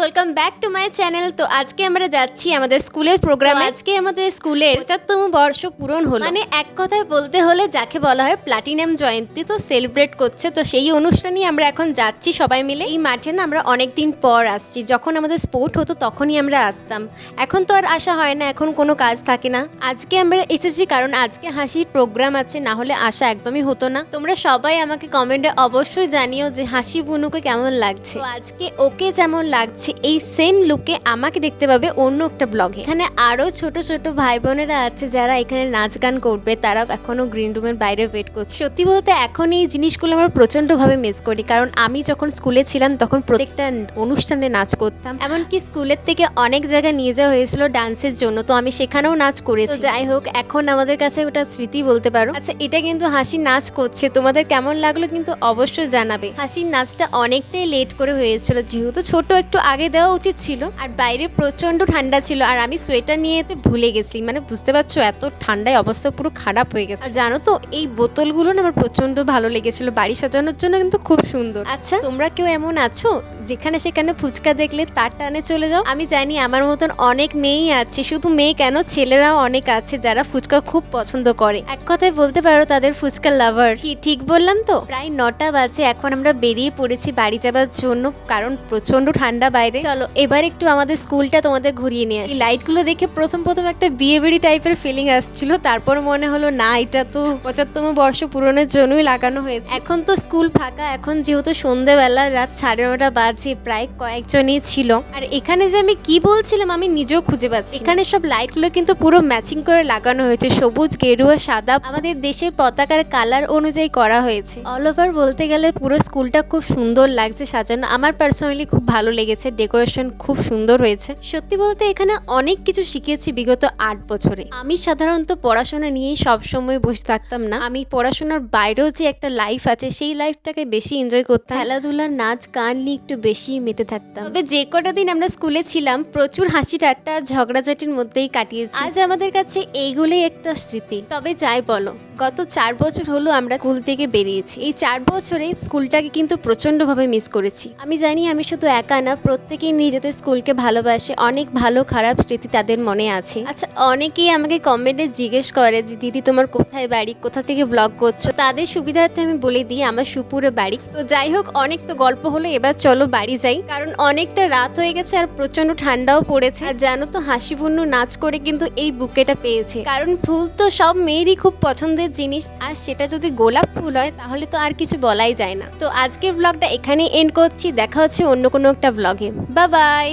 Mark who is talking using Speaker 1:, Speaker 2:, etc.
Speaker 1: Welcome back to my channel তো আজকে আমরা যাচ্ছি আমাদের স্কুলের প্রোগ্রাম আজকে আমাদের স্কুলের পঁচাত্তম বর্ষ পূরণ হলো। মানে এক কথায় বলতে হলে যাকে বলা হয় প্লাটিনাম জয়ন্তী তো সেলিব্রেট করছে। তো সেই অনুষ্ঠানেই আমরা এখন যাচ্ছি সবাই মিলে। এই মাঠে না আমরা অনেক দিন পর আসছি। যখন আমাদের স্পোর্ট হতো তখনই আমরা আসতাম। এখন তো আর আসা হয় না। এখন কোনো কাজ থাকে না। আজকে আমরা এসেছি কারণ আজকে হাসির প্রোগ্রাম আছে। না হলে আসা একদমই হতো না। তোমরা সবাই আমাকে কমেন্টে অবশ্যই জানিও যে হাসি বুনুকে কেমন লাগছে। আজকে ওকে যেমন লাগছে এই সেম লুকে আমাকে দেখতে পাবে অন্য একটা ব্লগে এখানে আরও ছোট ছোট ভাই বোনেরা আছে যারা এখানে নাচ গান করবে তারা এখনও গ্রিন রুমের বাইরে ওয়েট করছে। সত্যি বলতে এখন এই জিনিসগুলো আমরা প্রচণ্ড ভাবে মিস করি, কারণ আমি যখন স্কুলে ছিলাম তখন প্রত্যেকটা অনুষ্ঠানে নাচ করতাম। এমনকি স্কুলের থেকে অনেক জায়গায় নিয়ে যাওয়া হয়েছিল ডান্সের জন্য, তো আমি সেখানেও নাচ করেছি। যাই হোক, এখন আমাদের কাছে ওটা স্মৃতি বলতে পারো। আচ্ছা এটা কিন্তু হাসি নাচ করছে, তোমাদের কেমন লাগল কিন্তু অবশ্যই জানাবে। হাসির নাচটা অনেকটাই লেট করে হয়েছিল, যেহেতু ছোট একটু আগে দেওয়া উচিত ছিল আর বাইরে প্রচণ্ড ঠান্ডা ছিল আর আমি সোয়েটার নিয়ে এতে ভুলে গেছি। মানে বুঝতে পারছ এত ঠান্ডায় অবস্থা পুরো খারাপ হয়ে গেছে। আর জানো তো এই বোতলগুলো না আমার প্রচণ্ড ভালো লেগেছিল। বাড়ি সাজানোর জন্য কিন্তু খুব সুন্দর। আচ্ছা। তোমরা কেউ এমন আছো যেখানে সেখানে ফুচকা দেখলে তার টানে চলে যাও। আমি জানি আমার মতন অনেক মেয়েই আছে, শুধু মেয়ে কেন? ছেলেরাও অনেক আছে যারা ফুচকা খুব পছন্দ করে। এক কথায় বলতে পারো তাদের ফুচকা লাভার। কি ঠিক বললাম তো? প্রায় নটা বাজে, এখন আমরা বেরিয়ে পড়েছি বাড়ি যাবার জন্য, কারণ প্রচণ্ড ঠান্ডা বাইরে। চলো, এবার একটু আমাদের স্কুলটা তোমাদের ঘুরিয়ে নিয়ে আসি। লাইটগুলো দেখে প্রথম প্রথম একটা বিয়ে বাড়ি টাইপের ফিলিং আসছিল, তারপর মনে হলো, না, এটা তো পঁচাত্তম বর্ষ পূরণের জন্যই লাগানো হয়েছে। এখন তো স্কুল ফাঁকা, এখন যেহেতু সন্ধেবেলা, রাত সাড়ে নটা বাজে প্রায় কয়েকজনই ছিল। আর এখানে যে আমি কি বলছিলাম, আমি নিজেও খুঁজে পাচ্ছি এখানে সব লাইটগুলো কিন্তু পুরো ম্যাচিং করে লাগানো হয়েছে, সবুজ, গেরুয়া, সাদা। আমাদের দেশের পতাকার কালার অনুযায়ী করা হয়েছে। অল ওভার বলতে গেলে পুরো স্কুলটা খুব সুন্দর লাগছে, সাজানো। আমার পার্সোনালি খুব ভালো লেগেছে ডেকোরেশন খুব সুন্দর হয়েছে। সত্যি বলতে এখানে অনেক কিছু শিখেছি বিগত আট বছরে। আমি সাধারণত পড়াশোনা নিয়েই সবসময় বসে থাকতাম না। আমি পড়াশোনার বাইরেও যে একটা লাইফ আছে, সেই লাইফটাকে বেশি এনজয় করতাম। খেলাধুলা, নাচ, গান নিয়ে একটু বেশি মেতে থাকতাম। তবে যে কটা দিন আমরা স্কুলে ছিলাম, প্রচুর হাসি ঠাট্টা ঝগড়াঝাটির মধ্যেই কাটিয়েছি। আজ আমাদের কাছে এইগুলোই একটা স্মৃতি। তবে যাই বলো, গত চার বছর হলো আমরা স্কুল থেকে বেরিয়েছি। এই চার বছরে স্কুলটাকে কিন্তু প্রচন্ডভাবে মিস করেছি। আমি জানি আমি শুধু একা না, প্রত্যেকেই নিজেদের স্কুলকে ভালোবাসে। অনেক ভালো, খারাপ স্মৃতি তাদের মনে আছে। আচ্ছা অনেকেই আমাকে কমেন্টে জিজ্ঞেস করে যে, দিদি, তোমার কোথায় বাড়ি? কোথা থেকে ব্লগ করছ? তাদের সুবিধার্থে আমি বলে দিই, আমার সুপুরে বাড়ি। তো যাই হোক, অনেক তো গল্প হলো, এবার চলো বাড়ি যাই, কারণ অনেকটা রাত হয়ে গেছে আর প্রচণ্ড ঠান্ডাও পড়েছে। আর জানো তো হাসিপূর্ণ নাচ করে কিন্তু এই বুকেটা পেয়েছে। কারণ ফুল তো সব মেয়েরই খুব পছন্দের জিনিস, আর সেটা যদি গোলাপ ফুল হয়, তাহলে তো আর কিছু বলাই যায় না। তো আজকের ব্লগটা এখানেই এন্ড করছি। দেখা হচ্ছে অন্য কোনো একটা ব্লগে বা বাই